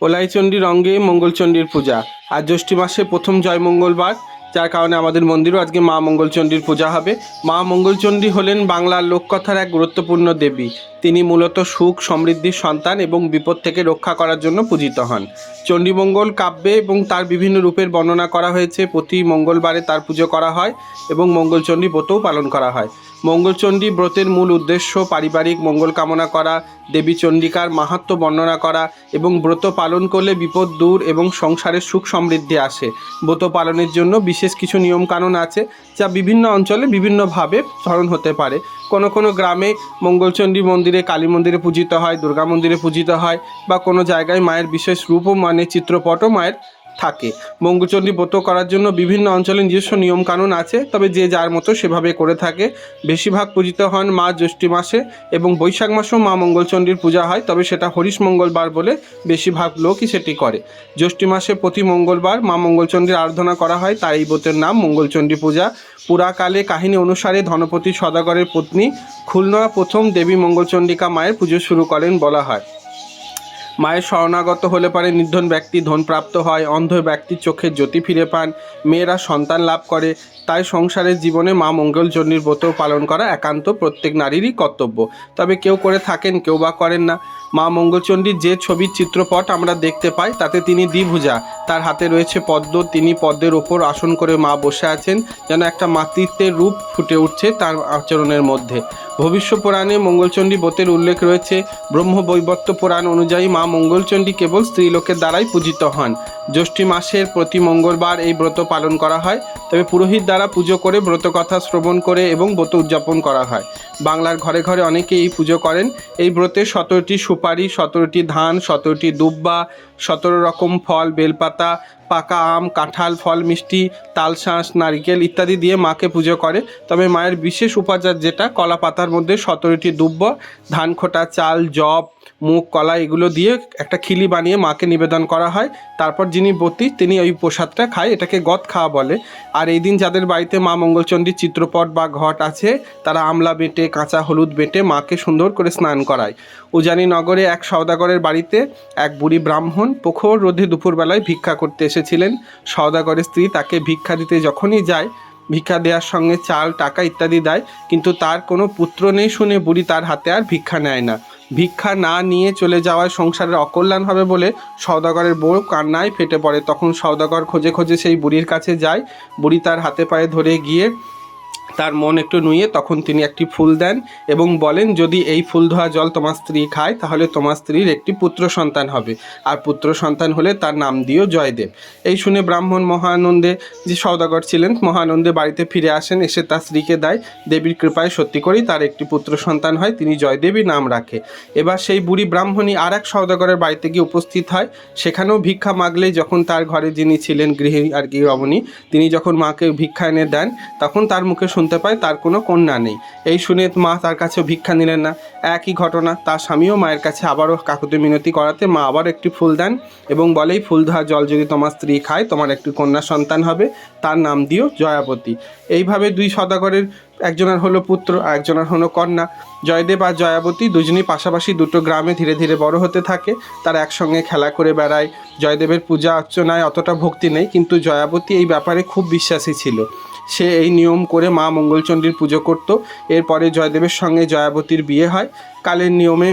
ওলাইচণ্ডীর অঙ্গে মঙ্গলচণ্ডীর পূজা। আর জ্যৈষ্ঠী মাসে প্রথম জয় মঙ্গলবার। যার কারণে আমাদের মন্দিরও আজকে মা মঙ্গলচণ্ডীর পূজা হবে। মা মঙ্গলচণ্ডী হলেন বাংলার লোককথার এক গুরুত্বপূর্ণ দেবী। তিনি মূলত সুখ সমৃদ্ধির সন্তান এবং বিপদ থেকে রক্ষা করার জন্য পূজিত হন। চণ্ডীমঙ্গল কাব্যে এবং তার বিভিন্ন রূপের বর্ণনা করা হয়েছে। প্রতি মঙ্গলবারে তার পুজো করা হয় এবং মঙ্গলচণ্ডী ব্রতও পালন করা হয়। মঙ্গলচণ্ডী ব্রতের মূল উদ্দেশ্য পারিবারিক মঙ্গল কামনা করা, দেবী চণ্ডিকার মাহাত্ম্য বর্ণনা করা এবং ব্রত পালন করলে বিপদ দূর এবং সংসারের সুখ সমৃদ্ধি আসে। ব্রত পালনের জন্য বিশেষ কিছু নিয়মকানুন আছে যা বিভিন্ন অঞ্চলে বিভিন্নভাবে স্মরণ হতে পারে। কোনো কোনো গ্রামে মঙ্গলচণ্ডী মন্দিরে, কালী মন্দিরে পূজিত হয়, দুর্গা মন্দিরে পূজিত হয় বা কোনো জায়গায় মায়ের বিশেষ রূপও মানে চিত্রপটও মায়ের থাকে। মঙ্গলচণ্ডী ব্রত করার জন্য বিভিন্ন অঞ্চলে নিজস্ব নিয়মকানুন আছে, তবে যে যার মতো সেভাবে করে থাকে। বেশিরভাগ পূজিত হন মা জ্যৈষ্ঠী মাসে এবং বৈশাখ মাসেও মা মঙ্গলচণ্ডীর পূজা হয়, তবে সেটা হরিশ মঙ্গলবার বলে বেশিরভাগ লোকই সেটি করে। জ্যৈষ্ঠী মাসে প্রতি মঙ্গলবার মা মঙ্গলচণ্ডীর আরাধনা করা হয়, তাই এই ব্রতের নাম মঙ্গলচণ্ডী পূজা। পুরাকালে কাহিনী অনুসারে ধনপতি সদাগরের পত্নী খুলনা প্রথম দেবী মঙ্গলচণ্ডিকা মায়ের পুজো শুরু করেন বলা হয়। মায়ের শরণাগত হলে পারে নির্ধন ব্যক্তি ধন প্রাপ্ত হয়, অন্ধ ব্যক্তি চোখে জ্যোতি ফিরে পান, মেয়েরা সন্তান লাভ করে, তাই সংসারের জীবনে মা মঙ্গলজনীর ব্রত পালন করা একান্ত প্রত্যেক নারীরই কর্তব্য। তবে কেউ করে থাকেন, কেউ বা করেন না। মা মঙ্গলচণ্ডীর যে ছবির চিত্রপট আমরা দেখতে পাই, তাতে তিনি দ্বিভুজা। তার হাতে রয়েছে পদ্ম, তিনি পদ্মের ওপর আসন করে মা বসে আছেন, যেন একটা মাতৃত্বের রূপ ফুটে উঠছে তার আচরণের মধ্যে। ভবিষ্য পুরাণে মঙ্গলচণ্ডী ব্রতের উল্লেখ রয়েছে ব্রহ্ম বৈবর্ত পুরাণ অনুযায়ী মা মঙ্গলচণ্ডী কেবল স্ত্রীলোকের দ্বারাই পূজিত হন। জ্যৈষ্ঠী মাসের প্রতি মঙ্গলবার এই ব্রত পালন করা হয়, তবে পুরোহিত দ্বারা পুজো করে ব্রত কথা শ্রবণ করে এবং ব্রত উদযাপন করা হয়। বাংলার ঘরে ঘরে অনেকে এই পুজো করেন। এই ব্রতে সতেরোটি সুপারি, সতেরোটি ধান, সতেরোটি দুব্বা, সতেরো রকম ফল, বেলপাতা, পাকা আম, কাঁঠাল, ফল, মিষ্টি, তালশাঁস, নারিকেল ইত্যাদি দিয়ে মাকে পুজো করে। তবে মায়ের বিশেষ উপাচার যেটা কলা পাতার মধ্যে সতেরোটি দুব্ব ধান খোটা চাল জব মুগ, কলা এগুলো দিয়ে একটা খিলি বানিয়ে মাকে নিবেদন করা হয়। তারপর যিনি বতী, তিনি ওই প্রসাদটা খায়, এটাকে গদ খাওয়া বলে। আর এই দিন যাদের বাড়িতে মা মঙ্গলচণ্ডীর চিত্রপট বা ঘট আছে, তারা আমলা বেটে, কাঁচা হলুদ বেটে মাকে সুন্দর করে স্নান করায়। উজানি নগরে এক সওদাগরের বাড়িতে এক বুড়ি ব্রাহ্মণ প্রখর রোধে দুপুরবেলায় ভিক্ষা করতে এসেছিলেন। সওদাগরের স্ত্রী তাকে ভিক্ষা দিতে যখনই যায়, ভিক্ষা দেওয়ার সঙ্গে চাল, টাকা ইত্যাদি দেয়, কিন্তু তার কোনো পুত্র নেই শুনে বুড়ি তার হাতে আর ভিক্ষা নেয় না। ভিক্ষা না নিয়ে চলে যাওয়ায় সংসারের অকল্যাণ হবে বলে সৌদাগরের বউ কান্নায় ফেটে পড়ে। তখন সৌদাগর খোঁজে খোঁজে সেই বুড়ির কাছে যায়। বুড়ি তার হাতে পায়ে ধরে গিয়ে তার মন একটু নুয়ে তখন তিনি একটি ফুল দেন এবং বলেন, যদি এই ফুল ধোয়া জল তোমার স্ত্রী খায়, তাহলে তোমার স্ত্রীর একটি পুত্র সন্তান হবে। আর পুত্র সন্তান হলে তার নাম দিও জয়দেব। এই শুনে ব্রাহ্মণ মহানন্দে, যে সওদাগর ছিলেন, মহানন্দে বাড়িতে ফিরে আসেন, এসে তার স্ত্রীকে দেয়, দেবীর কৃপায় সত্যি করেই তার একটি পুত্র সন্তান হয়, তিনি জয়দেবী নাম রাখে। এবার সেই বুড়ি ব্রাহ্মণী আর এক সওদাগরের বাড়িতে গিয়ে উপস্থিত হয়। সেখানেও ভিক্ষা মাগলে যখন তার ঘরে যিনি ছিলেন গৃহে আর কি রমণী, তিনি যখন মাকে ভিক্ষা এনে দেন, তখন তার শুনতে পায়, তার কোনো কন্যা নেই। এই শুনে মা তার কাছেও ভিক্ষা নিলেন না। একই ঘটনা, তার স্বামীও মায়ের কাছে আবারও কাকুতি মিনতি করাতে মা আবার একটি ফুল দেন এবং বলেই, ফুল ধোয়া জল যদি তোমার স্ত্রী খায়, তোমার একটি কন্যা সন্তান হবে, তার নাম দিও জয়াবতী। এইভাবে দুই সদাগরের, একজনের হলো পুত্র একজনের হলো কন্যা। জয়দেব আর জয়াবতী দুজনেই পাশাপাশি দুটো গ্রামে ধীরে ধীরে বড় হতে থাকে। তারা একসঙ্গে খেলা করে বেড়ায়। জয়দেবের পূজা, অর্চনায় অতটা ভক্তি নেই, কিন্তু জয়াবতী এই ব্যাপারে খুব বিশ্বাসী ছিল। সে এই নিয়ম করে মা মঙ্গলচণ্ডীর পুজো করত। এরপরে জয়দেবের সঙ্গে জয়াবতীর বিয়ে হয়। কালের নিয়মে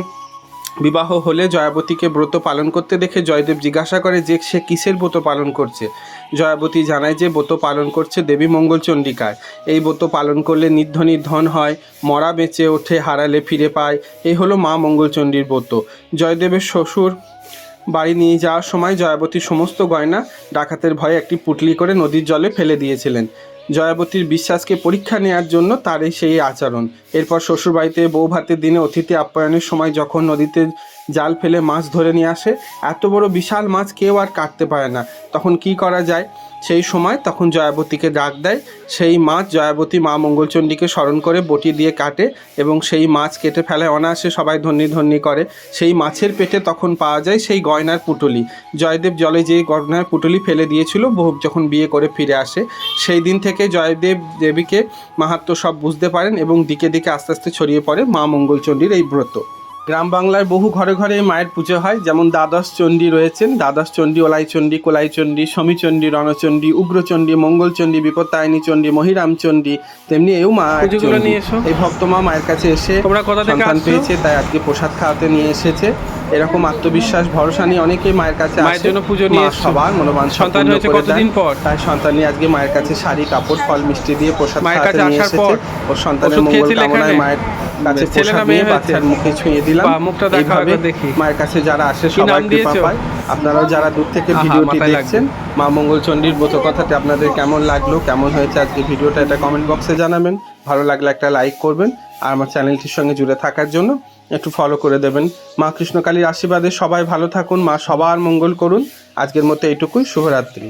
বিবাহ হলে জয়াবতীকে ব্রত পালন করতে দেখে জয়দেব জিজ্ঞাসা করে যে সে কিসের ব্রত পালন করছে? জয়াবতী জানায় যে ব্রত পালন করছে দেবী মঙ্গলচণ্ডিকার এই ব্রত পালন করলে নির্ধনী ধন হয়, মরা বেঁচে ওঠে, হারালে ফিরে পায়। এই হলো মা মঙ্গলচণ্ডীর ব্রত। জয়দেবের শ্বশুর বাড়ি নিয়ে যাওয়ার সময় জয়াবতীর সমস্ত গয়না ডাকাতের ভয়ে একটি পুটলি করে নদীর জলে ফেলে দিয়েছিলেন। জয়াবতীর বিশ্বাসকে পরীক্ষা নেয়ার জন্য তারই সেই আচরণ। এরপর শ্বশুরবাড়িতে বউ ভাতের দিনে অতিথি আপ্যায়নের সময় যখন নদীতে জাল ফেলে মাছ ধরে নিয়ে আসে, এত বড় বিশাল মাছ কেউ আর কাটতে পারে না। তখন কি করা যায়? সেই সময় তখন জয়াবতীকে ডাক দেয়। সেই মাছ জয়াবতী মা মঙ্গলচণ্ডীকে স্মরণ করে বটি দিয়ে কাটে এবং সেই মাছ কেটে ফেলে অনায়াসে সবাই ধন্যি ধন্যি করে। সেই মাছের পেটে তখন পাওয়া যায় সেই গয়নার পুটুলি। জয়দেব জলে যে গয়নার পুটুলি ফেলে দিয়েছিল বহু যখন বিয়ে করে ফিরে আসে, সেই দিন থেকে জয়দেব দেবীকে মাহাত্ম সব বুঝতে পারেন এবং দিকে দিকে আস্তে আস্তে ছড়িয়ে পড়ে মা মঙ্গলচণ্ডীর এই ব্রত। গ্রাম বাংলায় বহু ঘরে ঘরে মায়ের পুজো হয়। যেমন দ্বাদশ চণ্ডী রয়েছেন। দ্বাদশ চণ্ডী ওলাই চণ্ডী কোলাই চণ্ডী সমীচণ্ডী রণচণ্ডী উগ্রচণ্ডী মঙ্গলচণ্ডী বিপত্তায়নী চণ্ডী মহিরাম চণ্ডী তেমনি এও মা। নিয়ে এসো। এই ভক্ত মা মায়ের কাছে এসে তোমরা কোথা সন্তান পেয়েছে তাই আজকে প্রসাদ খাওয়াতে নিয়ে এসেছে। এরকম আত্মবিশ্বাস ভরসা নিয়ে অনেকেই মায়ের কাছে মায়ের জন্য পুজো নিয়ে সবার মনোবাঞ্ছা সন্তান হয়েছে কতদিন পর? তাই সন্তান নিয়ে আজকে মায়ের কাছে শাড়ি কাপড় ফল মিষ্টি দিয়ে প্রসাদ খাওয়াতে নিয়ে আসার এসেছে। পর ওর সন্তানের মঙ্গল কামনায় মায়ের কাছে প্রসাদ মেয়ে? বাচ্চার মুখে ছুঁয়ে দিলাম। মুখটা একবার দেখি। মায়ের কাছে যারা আসে সবাই কৃপা পায়। আপনারাও যারা দূর থেকে ভিডিওটি দেখছেন মা মঙ্গলচণ্ডীর ব্রত কথাটি আপনাদের কেমন লাগল কেমন হয়েছে আজকে ভিডিওটা এটা কমেন্ট বক্সে জানাবেন। ভালো লাগলে একটা লাইক করবেন আর আমার চ্যানেলটির সঙ্গে জুড়ে থাকার জন্য একটু ফলো করে দেবেন। মা কৃষ্ণকালীর আশীর্বাদে সবাই ভালো থাকুন মা সবার মঙ্গল করুন। আজকের মতো এইটুকুই শুভরাত্রি।